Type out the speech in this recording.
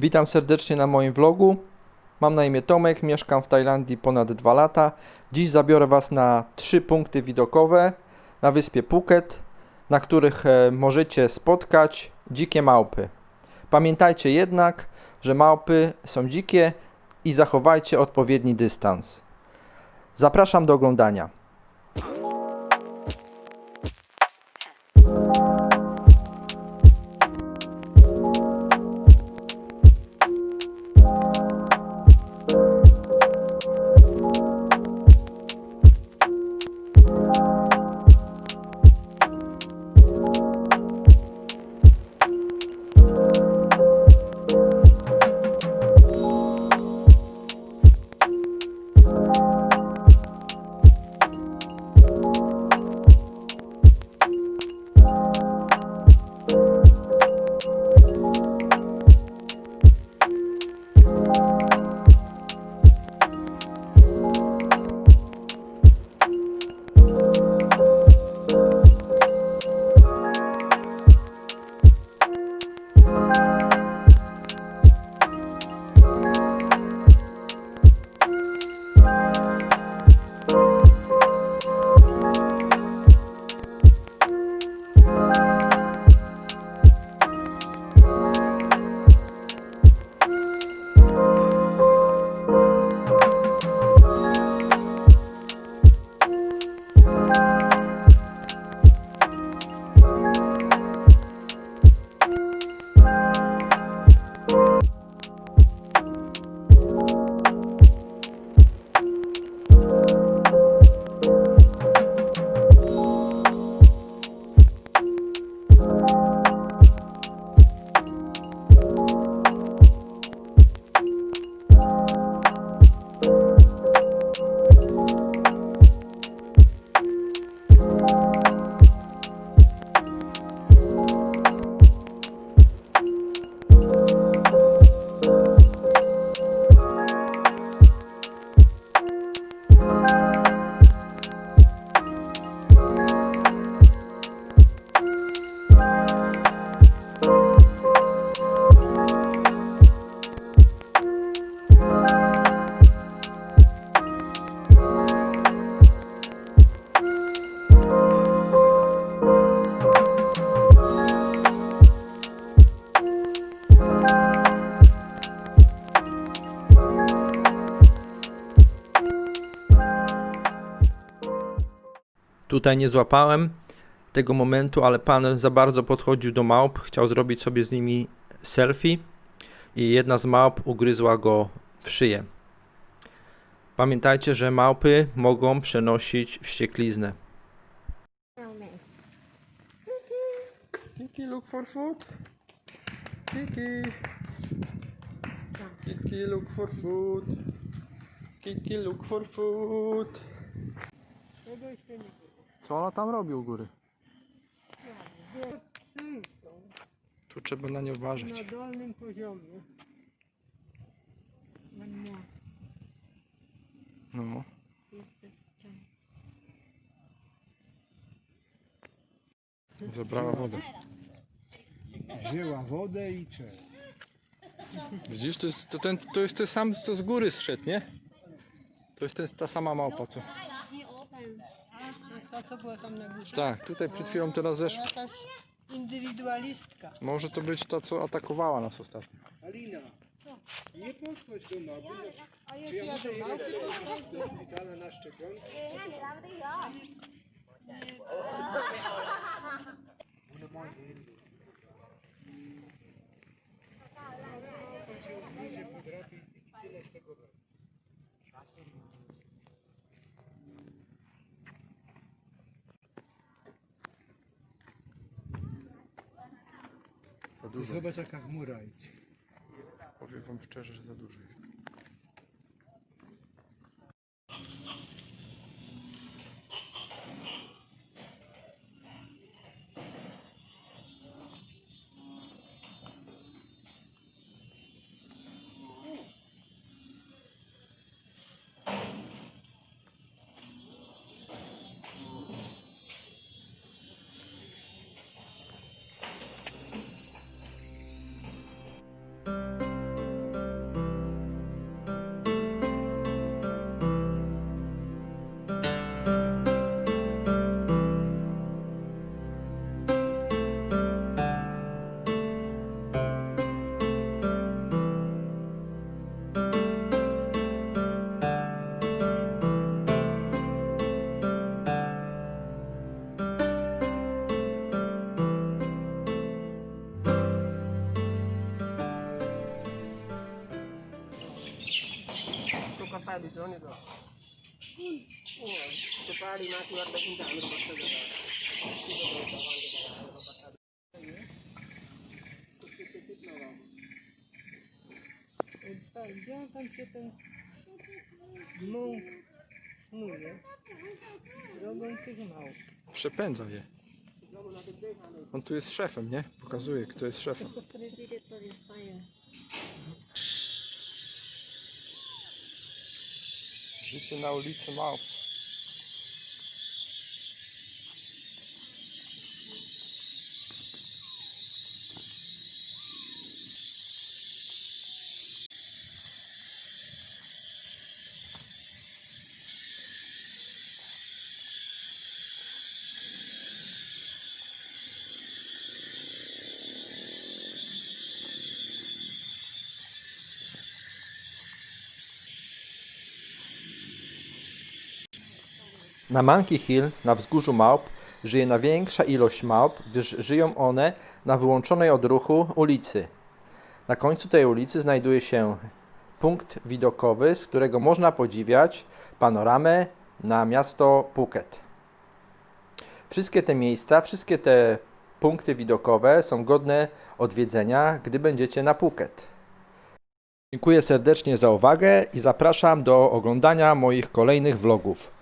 Witam serdecznie na moim vlogu. Mam na imię Tomek, mieszkam w Tajlandii ponad 2 lata. Dziś zabiorę Was na trzy punkty widokowe na wyspie Phuket, na których e, możecie spotkać dzikie małpy. Pamiętajcie jednak, że małpy są dzikie i zachowajcie odpowiedni dystans. Zapraszam do oglądania. Tutaj nie złapałem tego momentu, ale pan za bardzo podchodził do małp, chciał zrobić sobie z nimi selfie i jedna z małp ugryzła go w szyję. Pamiętajcie, że małpy mogą przenosić wściekliznę. Kiki, look for food. Kiki. Kiki, look for food. Kiki, look for food. Co ona tam robi u góry? Tu trzeba na nie na uważać. dolnym poziomie. No. Zabrała wodę. wzięła wodę i cze. Widzisz, to jest, to, ten, to jest ten sam, co z góry zszedł, nie? To jest ten, ta sama małpa, co? Ta, co była tam na górze. Tak, tutaj przed chwilą teraz zeszła. Jakaś indywidualistka. Może to być ta, co atakowała nas ostatnio. Alina, nie podchodź do mapy, A jak ja do małpy podchodzę? do szpitala na szczepionkę. Za dużo. Zobacz jaka chmura idzie. Powiem wam szczerze, że za dużo jest. Się ten mąk mówię? Drogą tych małp. Przepędza je. On tu jest szefem, nie? Pokazuje, kto jest szefem. Dyrektor jest fajny. Życie na ulicy Małp. Na Monkey Hill, na wzgórzu małp, żyje największa ilość małp, gdyż żyją one na wyłączonej od ruchu ulicy. Na końcu tej ulicy znajduje się punkt widokowy, z którego można podziwiać panoramę na miasto Phuket. Wszystkie te miejsca, wszystkie te punkty widokowe są godne odwiedzenia, gdy będziecie na Phuket. Dziękuję serdecznie za uwagę i zapraszam do oglądania moich kolejnych vlogów.